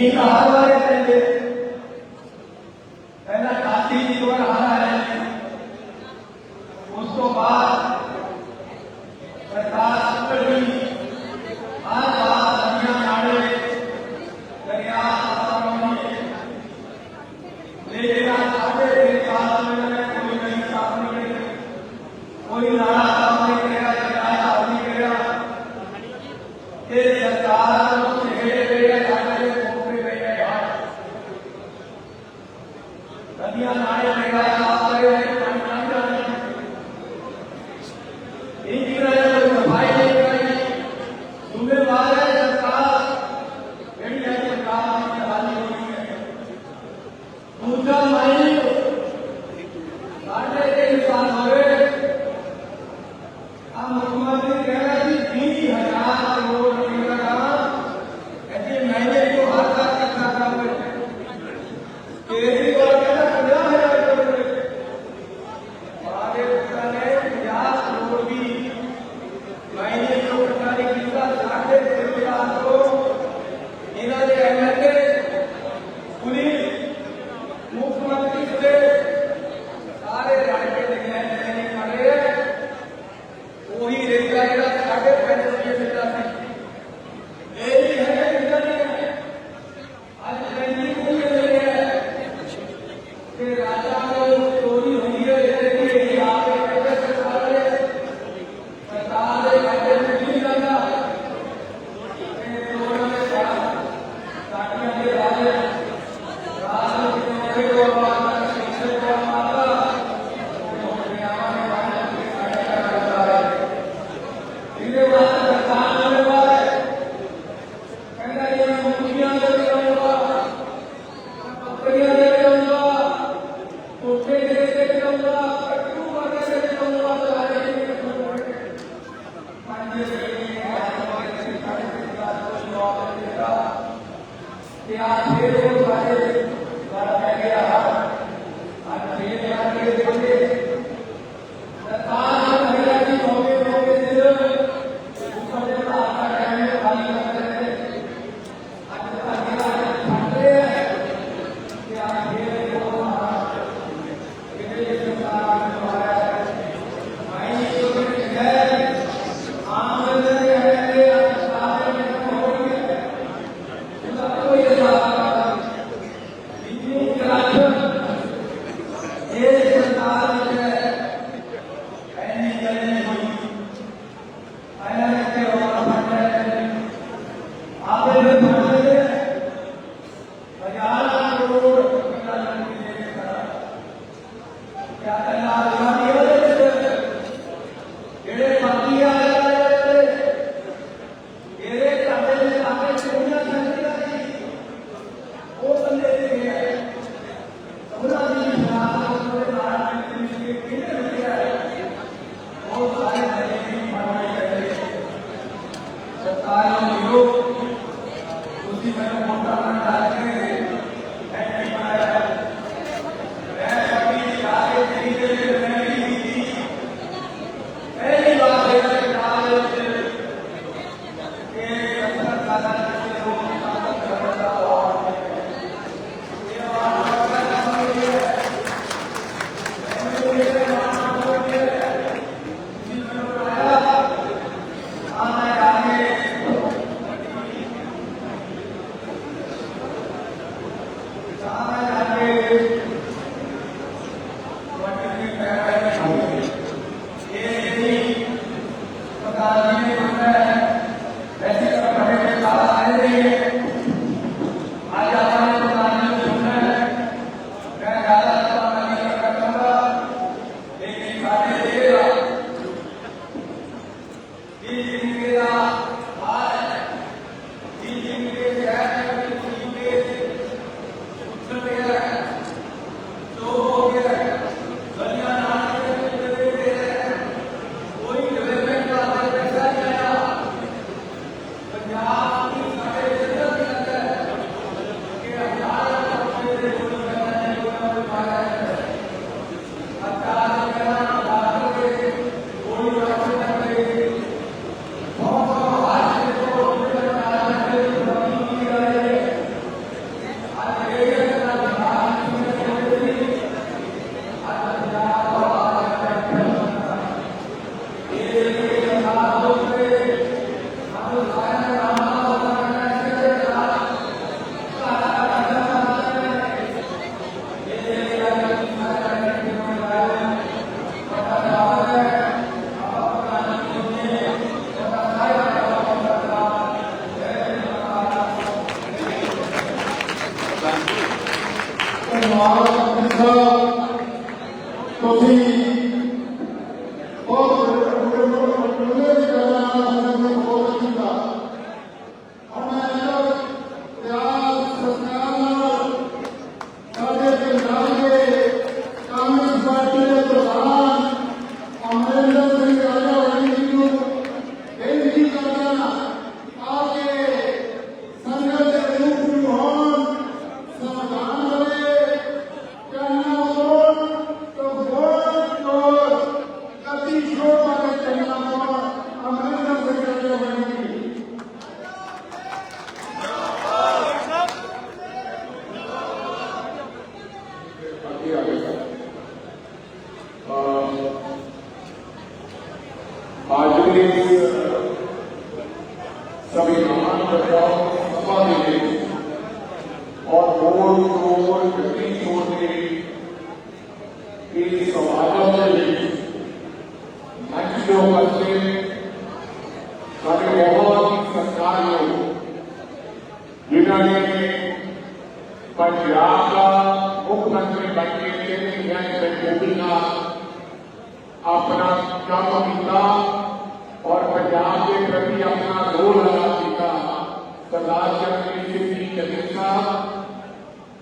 Amen. Mudando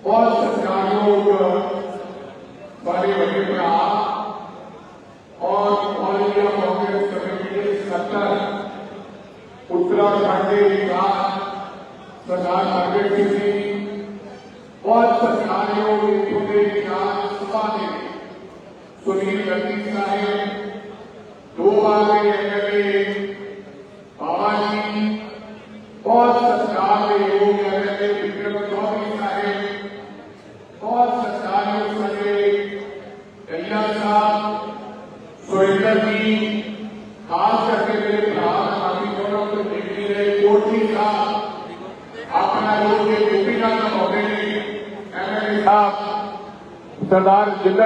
اور سرکاروں کو بڑے بڑے اور ستر اتراکھنڈ وکاس سردار نگر کسی اور سرکاروں کے وکاس سبھا میں سنیل گندی صاحب دو بار M L A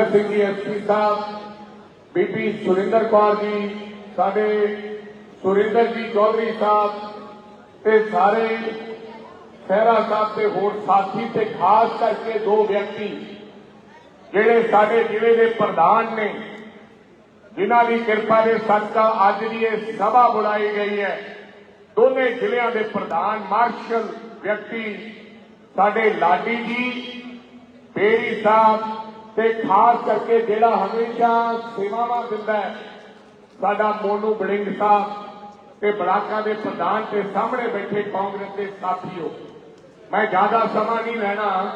Sardar Singh ji SP sahib ਬੀਬੀ ਸੁਰਿੰਦਰ ਕੌਰ ਜੀ, ਸਾਡੇ ਸੁਰਿੰਦਰ ਜੀ ਚੌਧਰੀ ਸਾਹਿਬ ਤੇ ਸਾਰੇ ਸਹਿਰਾ ਸਾਹਿਬ ਤੇ ਹੋਰ ਸਾਥੀ ਤੇ ਖਾਸ ਕਰਕੇ ਦੋ ਵਿਅਕਤੀ ਜਿਹੜੇ ਸਾਡੇ ਜ਼ਿਲ੍ਹੇ ਦੇ ਪ੍ਰਧਾਨ ਨੇ, ਜਿਨ੍ਹਾਂ ਦੀ ਕਿਰਪਾ ਦੇ ਸਦਕਾ ਅੱਜ ਦੀ ਇਹ ਸਭਾ ਬੁਲਾਈ ਗਈ ਹੈ। ਦੋਨੇ ਜ਼ਿਲ੍ਹਿਆਂ ਦੇ ਪ੍ਰਧਾਨ ਮਾਰਸ਼ਲ ਵਿਅਕਤੀ ਸਾਡੇ ਲਾਡੀ ਜੀ, ਬੇਰੀ ਸਾਹਿਬ ਤੇ ਖਾਸ ਕਰਕੇ ਜਿਹੜਾ ਹਮੇਸ਼ਾ ਸੇਵਾਵਾਂ ਦਿੰਦਾ ਹੈ, ਸਾਡਾ ਮੋਨੂ ਬੜਿੰਗ ਸਾਹਿਬ ਤੇ ਬਲਾਕਾਂ ਦੇ ਪ੍ਰਧਾਨ ਤੇ ਸਾਹਮਣੇ ਬੈਠੇ ਕਾਂਗਰਸ ਦੇ ਸਾਥੀਓ, ਮੈਂ ਜ਼ਿਆਦਾ ਸਮਾਂ ਨਹੀਂ ਲੈਣਾ।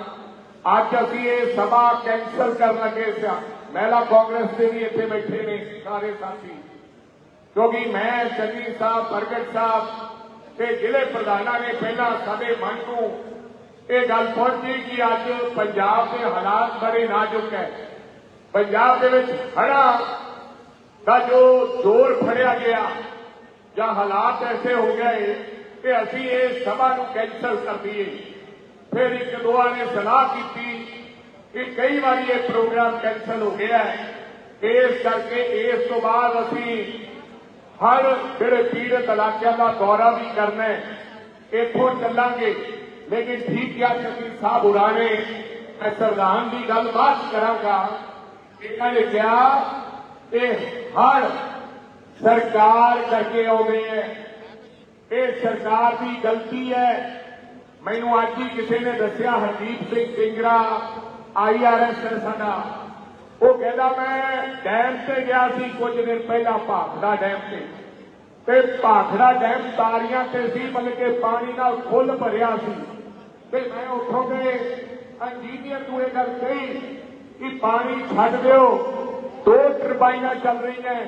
ਅੱਜ ਅਸੀਂ ਇਹ ਸਭਾ ਕੈਂਸਲ ਕਰਨ ਲੱਗੇ ਸਾਂ। ਮਹਿਲਾ ਕਾਂਗਰਸ ਦੇ ਵੀ ਇੱਥੇ ਬੈਠੇ ਨੇ ਸਾਰੇ ਸਾਥੀ। ਕਿਉਂਕਿ ਮੈਂ ਚੰਨੀ ਸਾਹਿਬ, ਪ੍ਰਗਟ ਸਾਹਿਬ ਤੇ ਜ਼ਿਲ੍ਹੇ ਪ੍ਰਧਾਨਾਂ ਨੇ ਪਹਿਲਾਂ ਸਾਡੇ ਮਨ ਨੂੰ ਇਹ ਗੱਲ ਪਹੁੰਚੀ ਕਿ ਅੱਜ ਪੰਜਾਬ ਦੇ ਹਾਲਾਤ ਬੜੇ ਨਾਜ਼ੁਕ ਹੈ। ਪੰਜਾਬ ਦੇ ਵਿੱਚ ਹੜ੍ਹਾਂ ਦਾ ਜੋ ਜ਼ੋਰ ਫੜਿਆ ਗਿਆ ਜਾਂ ਹਾਲਾਤ ਐਸੇ ਹੋ ਗਏ ਕਿ ਅਸੀਂ ਇਹ ਸਭਾ ਨੂੰ ਕੈਂਸਲ ਕਰ ਦਈਏ। ਫਿਰ ਇੱਕ ਦੋਆ ਨੇ ਸਲਾਹ ਕੀਤੀ ਕਿ ਕਈ ਵਾਰੀ ਇਹ ਪ੍ਰੋਗਰਾਮ ਕੈਂਸਲ ਹੋ ਗਿਆ ਹੈ। ਇਸ ਕਰਕੇ ਇਸ ਤੋਂ ਬਾਅਦ ਅਸੀਂ ਹਰ ਜਿਹੜੇ ਪੀੜਤ ਇਲਾਕਿਆਂ ਦਾ ਦੌਰਾ ਵੀ ਕਰਨਾ ਹੈ। ਇੱਥੋਂ ਚੱਲਾਂਗੇ। ਲੇਕਿਨ ਠੀਕ ਕਿਹਾ ਸ਼ਕੀਰ ਸਾਹਿਬ ਹੋਰਾਂ ਨੇ ਮੈਂ ਸੰਵਿਧਾਨ ਦੀ ਗੱਲ ਬਾਅਦ ਕਰਾਂਗਾ ਇਹਨਾਂ ਨੇ ਕਿਹਾ ਇਹ ਹਰ ਸਰਕਾਰ ਕਰਕੇ ਆਉਂਦੇ ਹੈ ਇਹ ਸਰਕਾਰ ਦੀ ਗਲਤੀ ਹੈ ਮੈਨੂੰ ਅੱਜ ਹੀ ਕਿਸੇ ਨੇ ਦੱਸਿਆ ਹਰਦੀਪ ਸਿੰਘ ਸਿੰਗਰਾ ਆਈਆਰਐਸ ਹੈ ਸਾਡਾ ਉਹ ਕਹਿੰਦਾ ਮੈਂ ਡੈਮ ਤੇ ਗਿਆ ਸੀ ਕੁਝ ਦਿਨ ਪਹਿਲਾਂ ਭਾਖੜਾ ਡੈਮ ਤੇ ਤੇ ਭਾਖੜਾ ਡੈਮ ਤਾਰੀਆਂ ਤੇ ਸੀ ਮਤਲਬ ਕਿ ਪਾਣੀ ਨਾਲ ਫੁੱਲ ਭਰਿਆ ਸੀ ਤੇ ਮੈਂ ਉੱਥੋਂ ਦੇ ਇੰਜੀਨੀਅਰ ਨੂੰ ਇਹ ਗੱਲ ਕਹੀ ਕਿ ਪਾਣੀ ਛੱਡ ਦਿਓ। ਦੋ ਟਰਬਾਈਨਾਂ ਚੱਲ ਰਹੀਆਂ।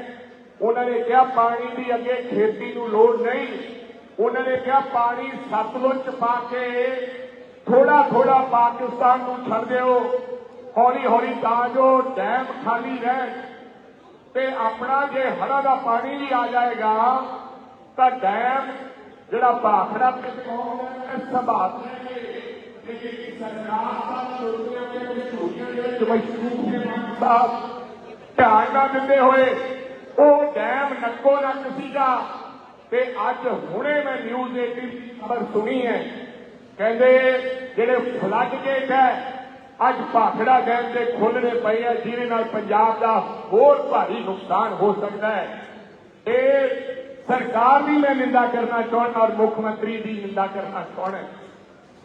ਉਹਨਾਂ ਨੇ ਕਿਹਾ ਪਾਣੀ ਦੀ ਅੱਗੇ ਖੇਤੀ ਨੂੰ ਲੋੜ ਨਹੀਂ। ਉਹਨਾਂ ਨੇ ਕਿਹਾ ਪਾਣੀ ਸਤਲੁਜ ਪਾ ਕੇ ਥੋੜਾ ਥੋੜਾ ਪਾਕਿਸਤਾਨ ਨੂੰ ਛੱਡ ਦਿਓ। ਹੌਲੀ ਹੌਲੀ ਤਾਂ ਜੋ ਡੈਮ ਖਾਲੀ ਰਹਿਣ। ਤੇ ਆਪਣਾ ਜੇ ਹੜਾ ਦਾ ਪਾਣੀ ਵੀ ਆ ਜਾਏਗਾ, ਤਾਂ ਡੈਮ ਜਿਹੜਾ ਭਾਖੜਾ ਪਿੱਛੋਂ ਕੋਲ ਸੰਭਾਲ ਦਾ ਸੋਚਿਆ ਸਾਹਿਬ ਧਿਆਨ ਨਾ ਦਿੰਦੇ ਹੋਏ ਉਹ ਡੈਮ ਨੱਕੋ ਨੱਕ ਸੀਗਾ ਤੇ ਅੱਜ ਹੁਣੇ ਮੈਂ ਨਿਊਜ਼ 18 ਖਬਰ ਸੁਣੀ ਹੈ ਕਹਿੰਦੇ ਜਿਹੜੇ ਫਲੱਡ ਗੇਟ ਹੈ ਅੱਜ ਭਾਖੜਾ ਡੈਮ ਦੇ ਖੋਲਣੇ ਪਏ ਆ ਜਿਹਦੇ ਨਾਲ ਪੰਜਾਬ ਦਾ ਹੋਰ ਭਾਰੀ ਨੁਕਸਾਨ ਹੋ ਸਕਦਾ ਹੈ ਇਹ ਸਰਕਾਰ ਦੀ ਮੈਂ ਨਿੰਦਾ ਕਰਨਾ ਚਾਹੁੰਦਾ ਔਰ ਮੁੱਖ ਮੰਤਰੀ ਦੀ ਨਿੰਦਾ ਕਰਨਾ ਚਾਹੁੰਦਾ।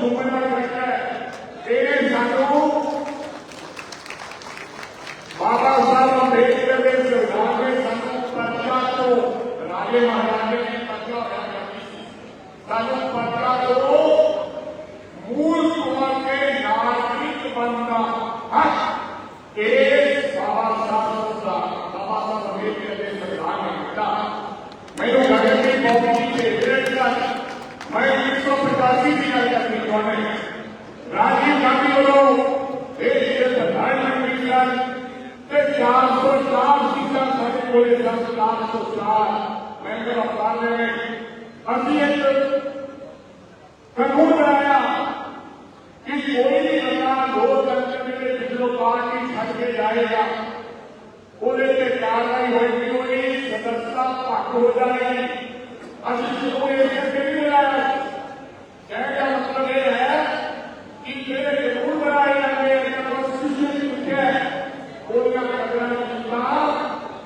Gracias. چار سو چار سیٹاں سارے بولے دس چار سو چار۔ میں گرفتانے میں ابھی ایک قانون بنایا، کہ کوئی بھی بندہ دو درجن کے لیے پچھلو پارٹی چھٹ کے جائے گا وہ کاروائی ہوئی تھی وہ سدستا پک ہو جائے۔ گی ابھی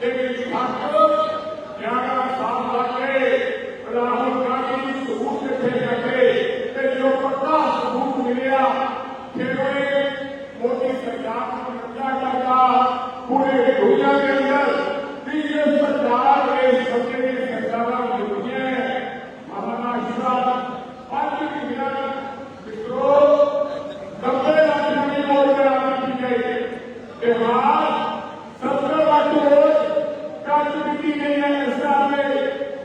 لیکن ساتھ جانا سامنا کرے راہل बिहार सत्रहवा करोड़ छात्रवृत्ति गई है इस साल में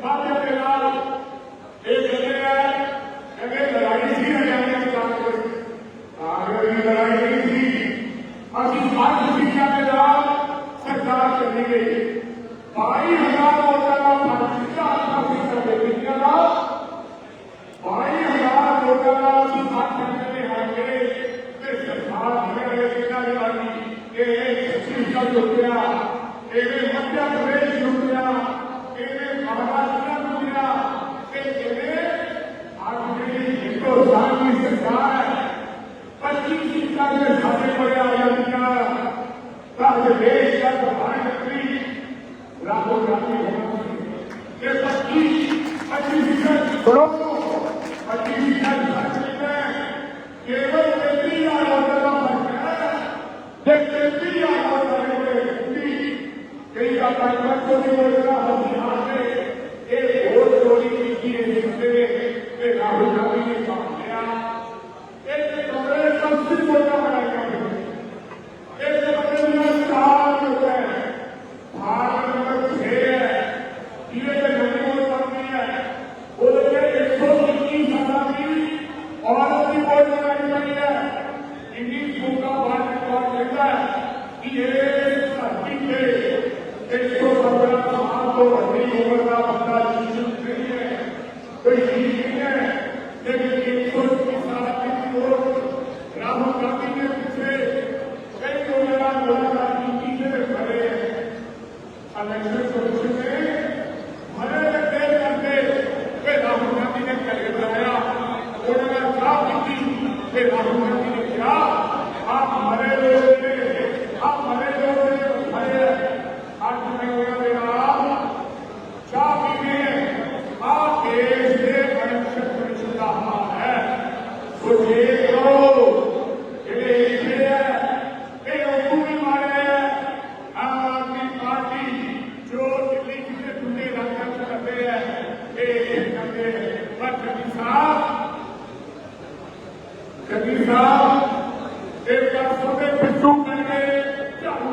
माध्यम के बाद एक जगह है जगह लड़ाई थी हरियाणा की कांग्रेस आगे भी लड़ाई नहीं थी असली मार्ग शिक्षा के बाद सरकार चली गई बाईस हजार वोटा का फांसीदा हासिल कर ले दुनिया का बाईस हजार वोटा का सुधार करने में हमारे सरकार हमें लेकर जानी કે છત્તીસગઢ લૂટ્યા એને મધ્યપ્રદેશ લૂટ્યા એને મહારાષ્ટ્ર લૂટ્યા કે એને આપણી હિન્દુસ્તાનની સરકાર પચીસ સરકારને સાથે મળ્યા આઝાદીના તાજ દેશ का प्रधानमंत्री राहुल गांधी होना चाहिए ये पच्चीस पच्चीस करोड़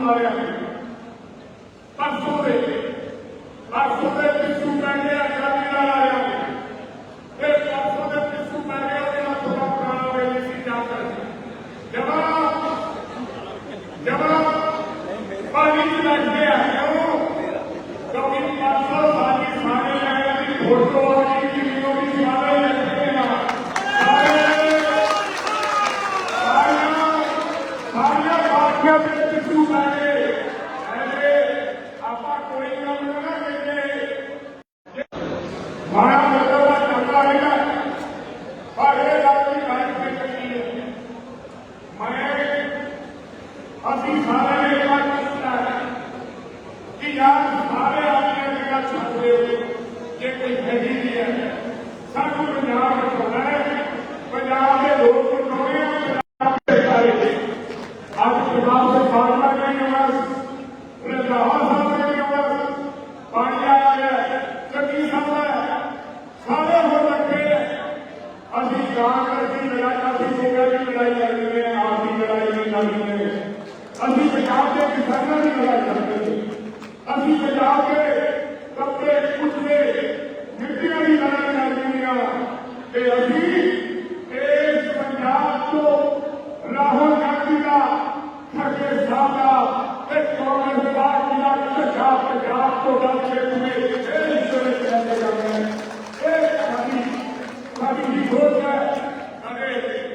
হবে না Sakın bir daha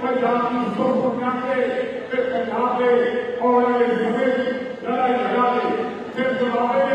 पंजाब की सुख करके फिर पंजाब में और लड़ाई लगा के फिर चुनाव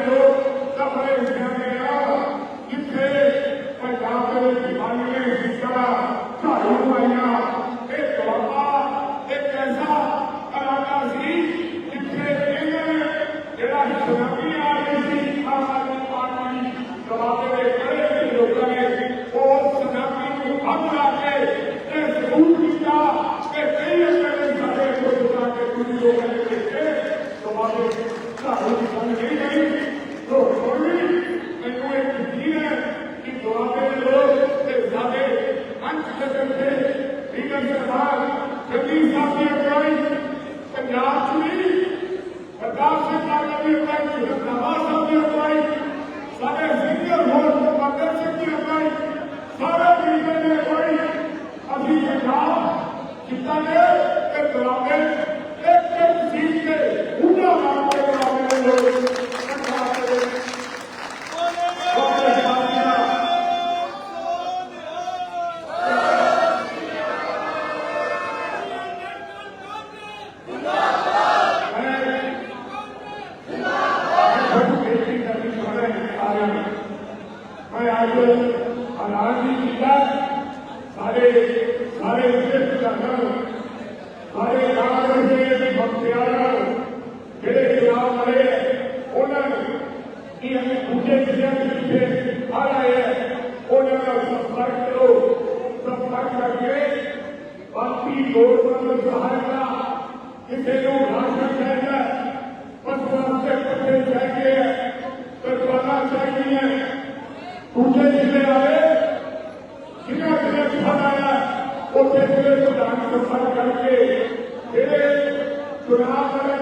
Brava,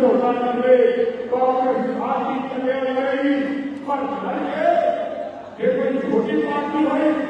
ਝੋਟਾ ਲਵੇ ਕਾਂਗਰਸ ਪਾਰਟੀ ਚੱਲੇ ਨਹੀਂ ਪਰ ਜੇ ਕੋਈ ਛੋਟੀ ਪਾਰਟੀ ਹੋਏ